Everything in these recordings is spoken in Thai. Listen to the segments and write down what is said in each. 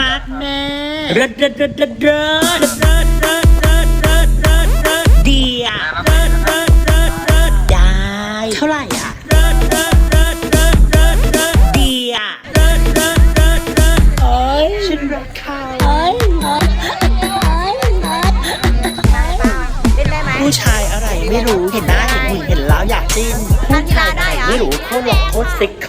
มากแม่เรดเรดเรดเรดเรดเรดเรดเรดเรดเรดเรดเดียเรดเรดเรดเรดได้เท่าไหร่อะเรดเรดเรดเรดเรดเรดเดียเรดเรดเรดเรดเอ้ยฉันรักเขาเอ้ยเอ้ยเอ้ยผู้ชายอะไรไม่รู้เห็นหน้าเห็นหญิงเห็นแล้วอยากจิ้นผู้ชายไหนไม่รู้โคตรหลอโคตรเซ็กโค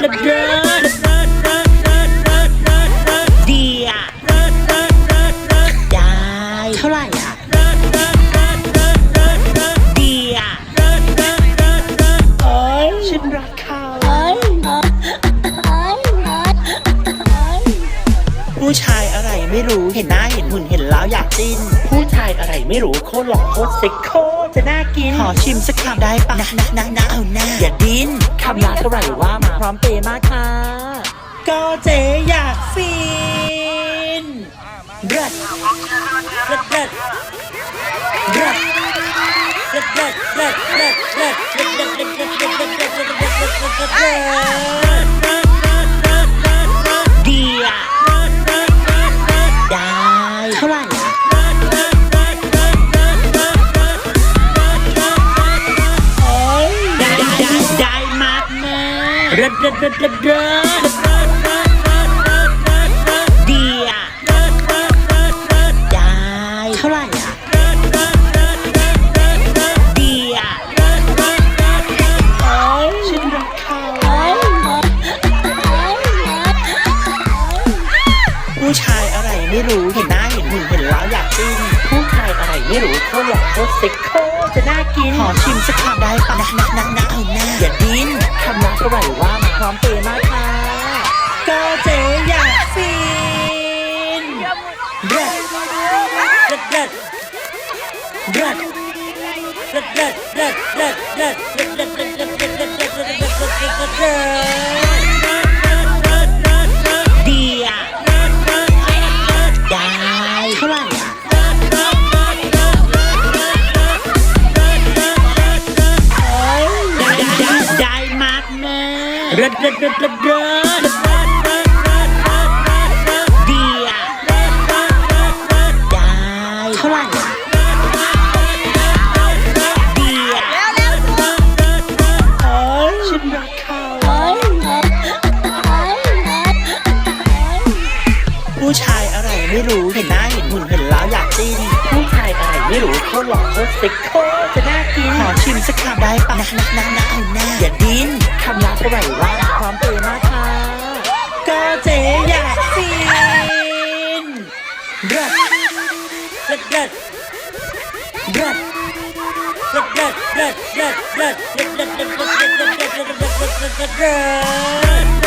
เลเลิเดียเลิศเยายเท่าไหร่อะเบียเฮ้ยฉันรักเขาเอ้ยเอ้ยเอ้ยเอ้ยผู้ชายอะไรไม่รู้เห็นหน้าเห็นหุ่นเห็นแล้วอยากจิ้นผู้ชายอะไรไม่รู้โคตรหลอกโคตรเซ็กโค ชิมสักคำได้ปะนะนะนะนะเอาหน้าอย่าดิ้นคำลาเท่าไหร่ว่ามาพร้อมเปย์มากค่ะ ก็เจ๊อยากฟินเลิศเลิศเลิศเลิศเลิศเลิศเลิศเลิศเลิศ เดีอะได้เท่าไรอะดีอ่โอ้ยฉันรักเขาผู้ชายอะไรไม่รู้เห็นหน้าเห็นหูเห็นแล้วอยากจิ้มผู้ชายอะไรไม่รู้เขาหลอกเขาเซ็กโคจะน่ากินขอชิมสักคำได้ปะนะนะนะนัเอาหน้าอย่าดิ้นคำนักเท่าไหร่ว่ามาพร้อมเปย ดัดดัดดัดดัดดัดดั ก็ไยว่างพร้อมตื่นมากค่ะ ก็เจ๊อยากซีนรัดรัดรัดรัดรัดรัดรัดรัดรัดรัดรัดรัดรัดรัดรัดรัดรัดรัด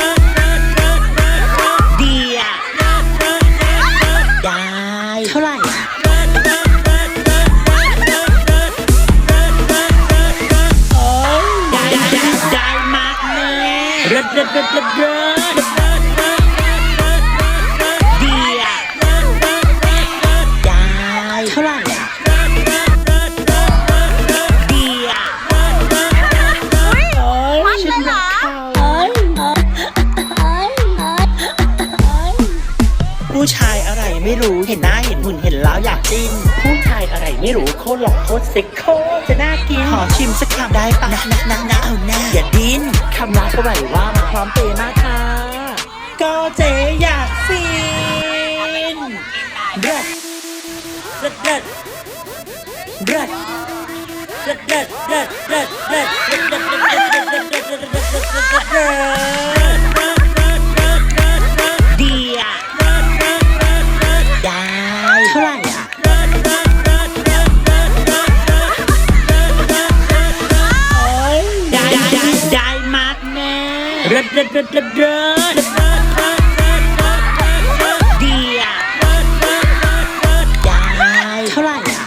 จิ้ผู้ชายอะไรไม่รู้โคตรหลอกโคตรเซ็กโคจะน่ากิน ขอชิมสักคำได้ปะนะนะนะนะเอาหน้าอย่าดิ้นคำลาเท่าไหร่ว่ามาพร้อมเปย์มากค่ะ ก็เจ๊อยากฟินเด็ดเด็ดเด็ดเด็ดเด็ดเด็ดเด็ดเด็ดเด็ดเด็ดเด็ดเด็ดเด็ดเด็ดเด็ดเด็ด ได้ได้ได้ได้ไหมเริดเริดเริดเริดเริดดีอะได้เท่าไหร่อะ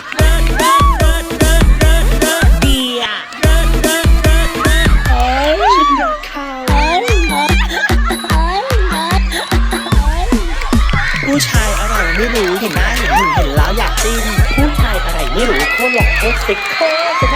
ดีอะเอ้ยฉันรักเขาผู้ชายอะไรไม่รู้เห็นหน้าเห็นหุ่นเห็นแล้วอยากจิ้นผู้ชายอะไรไม่รู้โคตรหล่อโคตรเซ็กโคตรจะน่ากินข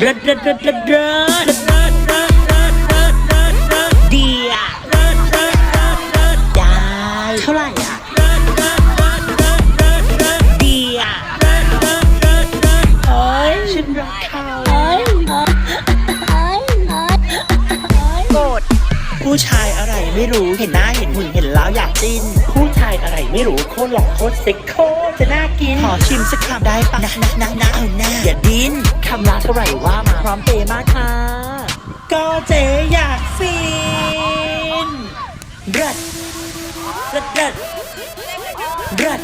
เลิศเลิศเลิศเลิศเลิศดีอะได้เท่าไหร่อะดีอะเอ้ยฉันรักเขาโกรธผู้ชายอะไรไม่รู้เห็นหน้าเห็นหุ่นเห็นแล้วอยากจิ้นผู้ชายอะไรไม่รู้โคตรหล่อโคตรเซ็กโคตรจะน่ากิน ขอชิมสักคำได้ปะนะนะนะนะเอาหน้าอย่าดิ้นคำละเท่าไหร่ว่ามาพร้อมเปย์มากค่ะ ก็เจ๊อยากฟินเลิศเลิศเลิศเลิศ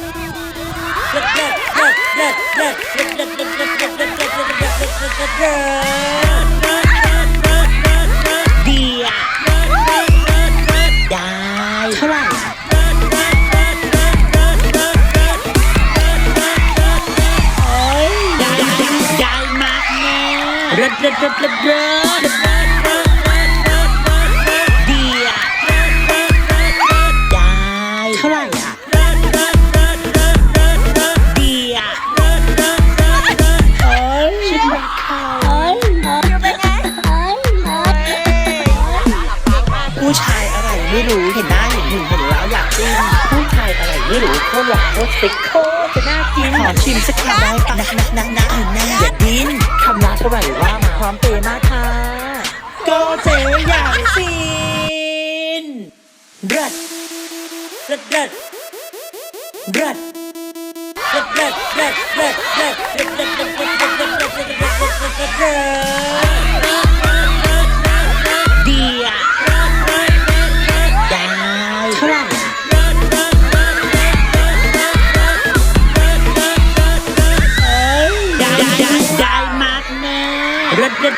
เลิศเลิศเลิศเลิศเลิศเลิศเลิ เลิศเลิศเลิศเลิศดีอะได้เท่าไหร่อะดีอะเอ้ยฉันรักเขาอยู่เป็นไงผู้ชายอะไรไม่รู้เห็นหน้าเห็นหุ่นเห็นแล้วอยากจิ้นผู้ชายอะไรไม่รู้โคตรหล่อโคตรเซ็กโคตรจะน่ากินขอชิมสักคำได้ปะนะนะนะนะเอาหน้าอย่าดิ้นคำละเท่าไหร่ว่ามา พร้อมเปย์มากค่ะก็เจ๊อยากฟินเลิศเลิศเลิศเลิศเลิศเลิศเลิศเลิศเลิศเลิศเลิศเ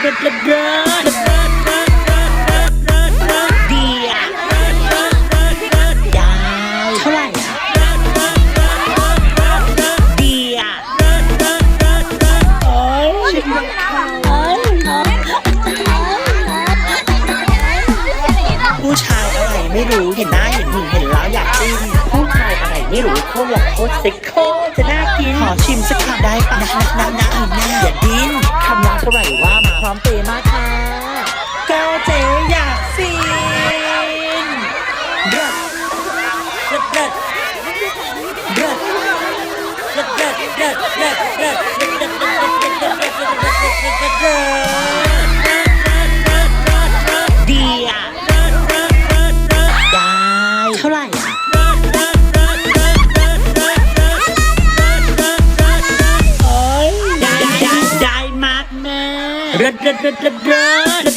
เลิศเลิศเลิศเลิศเลิศดีอะได้เท่าไหร่อะดีอะเอ้ยฉันรักเขาผู้ชายอะไรไม่รู้เห็นหน้าเห็นหุ่นเห็นแล้วอยากจิ้นผู้ชายอะไรไม่รู้โคตรหล่อโคตรเซ็กโคตรจะน่ากินขอชิมสักคำได้ปะนะนะนะนะเอาหน้าอย่าดิ้นคำละเท่าไหร่ว่ามาพร้ อมเปย์มากค่ะก็เจ๊อยากฟินเด็ดเด็ดเด็ดเด็ดเด็ดเด็ดเด็ดเด็ดเด็ดเด็ดเด็ดเด็ดเด็ดเด็ดเลิศเลิศเลิศเลิศดี Blah blah blah.